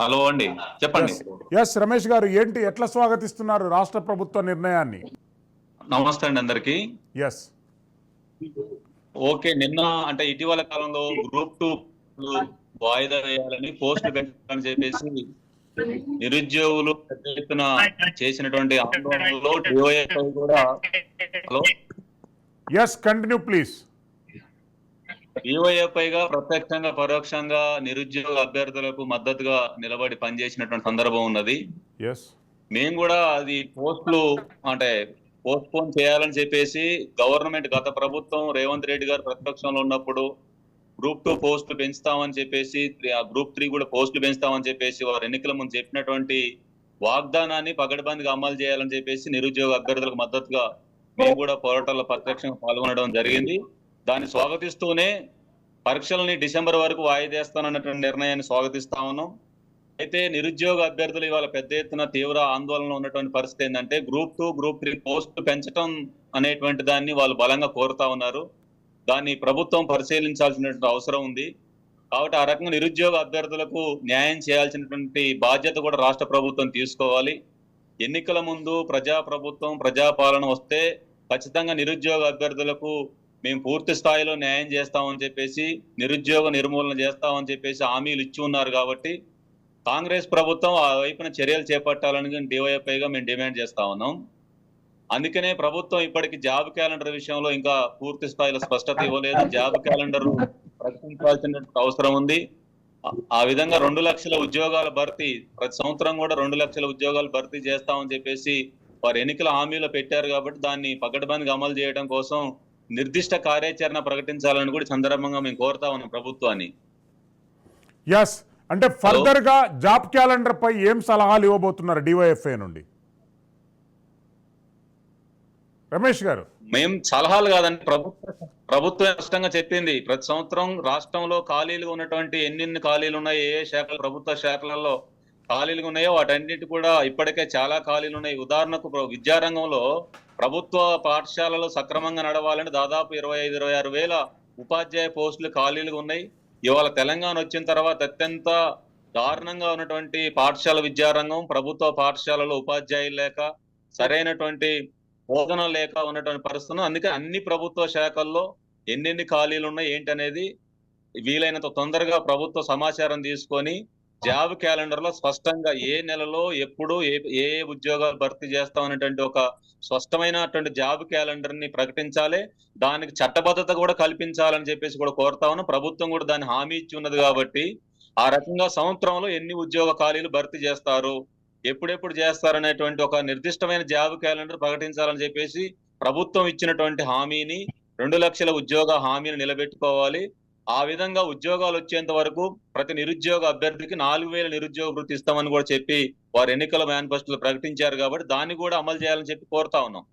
Hello అండి చెప్పండి. Yes Ramesh గారు ఏంటి ఎట్లా స్వాగతిస్తున్నారు రాష్ట్ర ప్రభుత్వ నిర్ణయాన్ని? నమస్తే అండి అందరికి. ఎస్ ఓకే నిన్న అంటే ఇటీవల కాలంలో గ్రూప్ టూ వాయిదా వేయాలని పోస్టులు పెట్టాలని చెప్పేసి నిరుద్యోగులు పెద్ద ఎత్తున చేసినటువంటి ఆందోళనలో కూడా hello. Yes continue please D O F I గా ప్రత్యక్షంగా పరోక్షంగా నిరుద్యోగ అభ్యర్థులకు మద్దతుగా నిలబడి పనిచేసినటువంటి సందర్భం ఉన్నది. మేము కూడా అది పోస్టులు అంటే పోస్ట్ పోన్ చేయాలని చెప్పేసి గవర్నమెంట్ గత ప్రభుత్వం రేవంత్ రెడ్డి గారు ప్రతిపక్షంలో ఉన్నప్పుడు గ్రూప్ టూ పోస్టులు పెంచుతామని చెప్పేసి ఆ గ్రూప్ త్రీ కూడా పోస్టులు పెంచుతామని చెప్పేసి వారు ఎన్నికల ముందు చెప్పినటువంటి వాగ్దానాన్ని పగడబందిగా అమలు చేయాలని చెప్పేసి నిరుద్యోగ అభ్యర్థులకు మద్దతుగా మేము కూడా పోరాటాల్లో ప్రత్యక్షంగా పాల్గొనడం జరిగింది. దాన్ని స్వాగతిస్తూనే పరీక్షల్ని డిసెంబర్ వరకు వాయిదేస్తానన్నటువంటి నిర్ణయాన్ని స్వాగతిస్తా ఉన్నాం. అయితే నిరుద్యోగ అభ్యర్థులు ఇవాళ పెద్ద ఎత్తున తీవ్ర ఆందోళనలో ఉన్నటువంటి పరిస్థితి ఏంటంటే గ్రూప్ టూ గ్రూప్ త్రీ పోస్టులు పెంచడం అనేటువంటి దాన్ని వాళ్ళు బలంగా కోరుతా ఉన్నారు. దాన్ని ప్రభుత్వం పరిశీలించాల్సినటువంటి అవసరం ఉంది. కాబట్టి ఆ రకంగా నిరుద్యోగ అభ్యర్థులకు న్యాయం చేయాల్సినటువంటి బాధ్యత కూడా రాష్ట్ర ప్రభుత్వం తీసుకోవాలి. ఎన్నికల ముందు ప్రజా ప్రభుత్వం ప్రజాపాలన వస్తే ఖచ్చితంగా నిరుద్యోగ అభ్యర్థులకు మేము పూర్తి స్థాయిలో న్యాయం చేస్తామని చెప్పేసి నిరుద్యోగ నిర్మూలన చేస్తామని చెప్పేసి హామీలు ఇచ్చి ఉన్నారు కాబట్టి కాంగ్రెస్ ప్రభుత్వం ఆ వైపున చర్యలు చేపట్టాలని డివైఎఫ్ఐగా మేము డిమాండ్ చేస్తా ఉన్నాం. అందుకనే ప్రభుత్వం ఇప్పటికి జాబ్ క్యాలెండర్ విషయంలో ఇంకా పూర్తి స్థాయిలో స్పష్టత ఇవ్వలేదు. జాబ్ క్యాలెండర్ ప్రకటించాల్సిన అవసరం ఉంది. ఆ- విధంగా రెండు లక్షల ఉద్యోగాల భర్తీ ప్రతి సంవత్సరం కూడా రెండు లక్షల ఉద్యోగాలు భర్తీ చేస్తామని చెప్పేసి వారు ఎన్నికల హామీలో పెట్టారు కాబట్టి దాన్ని పకడ్బందీగా అమలు చేయడం కోసం నిర్దిష్ట కార్యాచరణ ప్రకటించాలని కూడా సందర్భంగా మేము కోరుతా ఉన్నాం ప్రభుత్వాన్ని. ఎస్ అంటే ఫర్దర్గా జాబ్ క్యాలెండర్ పై ఏం సలహాలు ఇవ్వబోతున్నారు డివైఎఫ్ఐ నుండి? రమేష్ గారు. మేము సలహాలు కాదండి. ప్రభుత్వం ప్రభుత్వం స్పష్టంగా చెప్పింది. ప్రతి సంవత్సరం రాష్ట్రంలో ఖాళీలు ఉన్నటువంటి ఎన్నెన్ని ఖాళీలు ఉన్నాయి ఏ ఏ శాఖలు ప్రభుత్వ శాఖలలో ఖాళీలు ఉన్నాయో వాటన్నిటి కూడా ఇప్పటికే చాలా ఖాళీలు ఉన్నాయి. ఉదాహరణకు విద్యారంగంలో ప్రభుత్వ పాఠశాలలు సక్రమంగా నడవాలని దాదాపు ఇరవై ఐదు ఇరవై ఆరు వేల ఉపాధ్యాయ పోస్టులు ఖాళీలు ఉన్నాయి. ఇవాళ తెలంగాణ వచ్చిన తర్వాత అత్యంత దారుణంగా ఉన్నటువంటి పాఠశాల విద్యారంగం ప్రభుత్వ పాఠశాలలో ఉపాధ్యాయులు లేక సరైనటువంటి బోధన లేక ఉన్నటువంటి పరిస్థితులు. అందుకే అన్ని ప్రభుత్వ శాఖల్లో ఎన్నెన్ని ఖాళీలు ఉన్నాయి ఏంటనేది వీలైనంత తొందరగా ప్రభుత్వ సమాచారం తీసుకొని జాబ్ క్యాలెండర్లో స్పష్టంగా ఏ నెలలో ఎప్పుడు ఏ ఏ ఉద్యోగాలు భర్తీ చేస్తాం అనేటువంటి ఒక స్పష్టమైనటువంటి జాబ్ క్యాలెండర్ని ప్రకటించాలి. దానికి చట్టబద్ధత కూడా కల్పించాలని చెప్పేసి కూడా కోరుతా ఉన్నాం. ప్రభుత్వం కూడా దాన్ని హామీ ఇచ్చి ఉన్నది కాబట్టి ఆ రకంగా సంవత్సరంలో ఎన్ని ఉద్యోగ ఖాళీలు భర్తీ చేస్తారు ఎప్పుడెప్పుడు చేస్తారనేటువంటి ఒక నిర్దిష్టమైన జాబ్ క్యాలెండర్ ప్రకటించాలని చెప్పేసి ప్రభుత్వం ఇచ్చినటువంటి హామీని రెండు లక్షల ఉద్యోగ హామీని నిలబెట్టుకోవాలి. ఆ విధంగా ఉద్యోగాలు వచ్చేంత వరకు ప్రతి నిరుద్యోగ అభ్యర్థికి నాలుగు వేల నిరుద్యోగ వృత్తి ఇస్తామని కూడా చెప్పి వారు ఎన్నికల మేనిఫెస్టోలో ప్రకటించారు కాబట్టి దాన్ని కూడా అమలు చేయాలని చెప్పి కోరుతా ఉన్నాం.